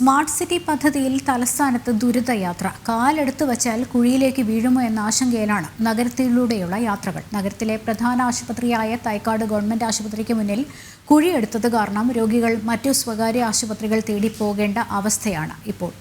Smart city പദ്ധതിയിൽ തലസ്ഥാനത്ത് ദുരിതയാത്ര. കാലെടുത്തു വച്ചാൽ കുഴിയിലേക്ക് വീഴുമോ എന്ന ആശങ്കയിലാണ് നഗരത്തിലൂടെയുള്ള യാത്രകൾ. നഗരത്തിലെ പ്രധാന ആശുപത്രിയായ തൈക്കാട് ഗവൺമെന്റ് ആശുപത്രിക്ക് മുന്നിൽ കുഴിയെടുത്തത് കാരണം രോഗികൾ മറ്റു സ്വകാര്യ ആശുപത്രികൾ തേടി പോകേണ്ട അവസ്ഥയാണ് ഇപ്പോൾ.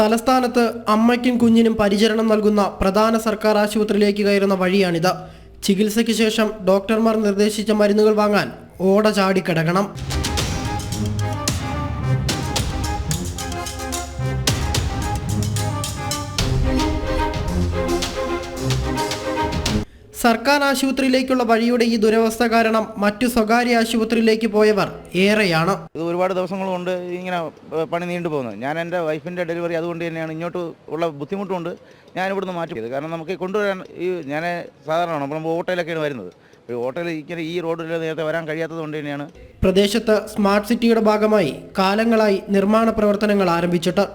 തലസ്ഥാനത്ത് അമ്മയ്ക്കും കുഞ്ഞിനും പരിചരണം നൽകുന്ന പ്രധാന സർക്കാർ ആശുപത്രിയിലേക്ക് കയറുന്ന വഴിയാണിത്. ചികിത്സയ്ക്ക് ശേഷം ഡോക്ടർമാർ നിർദ്ദേശിച്ച മരുന്നുകൾ വാങ്ങാൻ ഓട ചാടിക്കിടക്കണം സർക്കാർ ആശുപത്രിയിലേക്കുള്ള വഴിയുടെ ഈ ദുരവസ്ഥ കാരണം മറ്റു സ്വകാര്യ ആശുപത്രിയിലേക്ക് പോയവർ ഏറെയാണ്. ഇത് ഒരുപാട് ദിവസങ്ങൾ കൊണ്ട് ഇങ്ങനെ പണി നീണ്ടു പോകുന്നത്. ഞാൻ എന്റെ വൈഫിന്റെ ഡെലിവറി അതുകൊണ്ട് തന്നെയാണ്. ഇങ്ങോട്ട് ഉള്ള ബുദ്ധിമുട്ടുണ്ട് ഞാൻ ഇവിടുന്ന് മാറ്റിയത് കാരണം നമുക്ക് കൊണ്ടുവരാൻ ഈ ഞാൻ സാധാരണ നമ്മൾ ഓട്ടോയിലൊക്കെയാണ് വരുന്നത്. ഈ ഓട്ടോയിൽ ഇങ്ങനെ ഈ റോഡിൽ നേരത്തെ വരാൻ കഴിയാത്തത് കൊണ്ട് തന്നെയാണ്. പ്രദേശത്ത് സ്മാർട്ട് സിറ്റിയുടെ ഭാഗമായി കാലങ്ങളായി നിർമ്മാണ പ്രവർത്തനങ്ങൾ ആരംഭിച്ചിട്ട്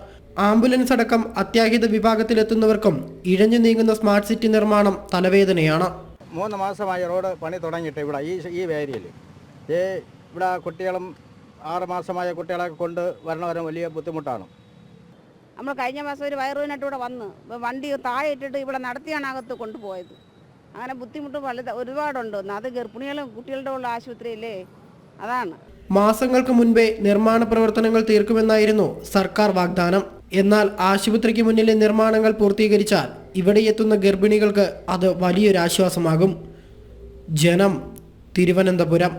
ആംബുലൻസ് അടക്കം അത്യാഹിത വിഭാഗത്തിലെത്തുന്നവർക്കും ഇഴഞ്ഞു നീങ്ങുന്ന സ്മാർട്ട് സിറ്റി നിർമ്മാണം തലവേദനയാണ്. മൂന്ന് മാസമായി റോഡ് പണി തുടങ്ങിയിട്ട് ഇവിടെ ഈ ഈ ഏരിയയിൽ ഈ ഇവിടെ കുട്ടികളും ആറ് മാസമായ കുട്ടികളൊക്കെ കൊണ്ട് വരണവരെ വലിയ ബുദ്ധിമുട്ടാണ്. നമ്മൾ കഴിഞ്ഞ മാസം ഒരു വയറുവിനായിട്ട് ഇവിടെ വന്ന് വണ്ടി താഴെ ഇട്ടിട്ട് ഇവിടെ നടത്തിയാണ് അകത്ത് കൊണ്ടുപോയത്. അങ്ങനെ ബുദ്ധിമുട്ട് വളരെ ഒരുപാടുണ്ട്. അത് ഗർഭിണികളും കുട്ടികളുടെ ഉള്ള ആശുപത്രിയില്ലേ അതാണ്. മാസങ്ങൾക്ക് മുൻപേ നിർമ്മാണ പ്രവർത്തനങ്ങൾ തീർക്കുമെന്നായിരുന്നു സർക്കാർ വാഗ്ദാനം. എന്നാൽ ആശുപത്രിക്ക് മുന്നിലെ നിർമ്മാണങ്ങൾ പൂർത്തീകരിച്ചാൽ ഇവിടെ എത്തുന്ന ഗർഭിണികൾക്ക് അത് വലിയൊരാശ്വാസമാകും ജനം തിരുവനന്തപുരം.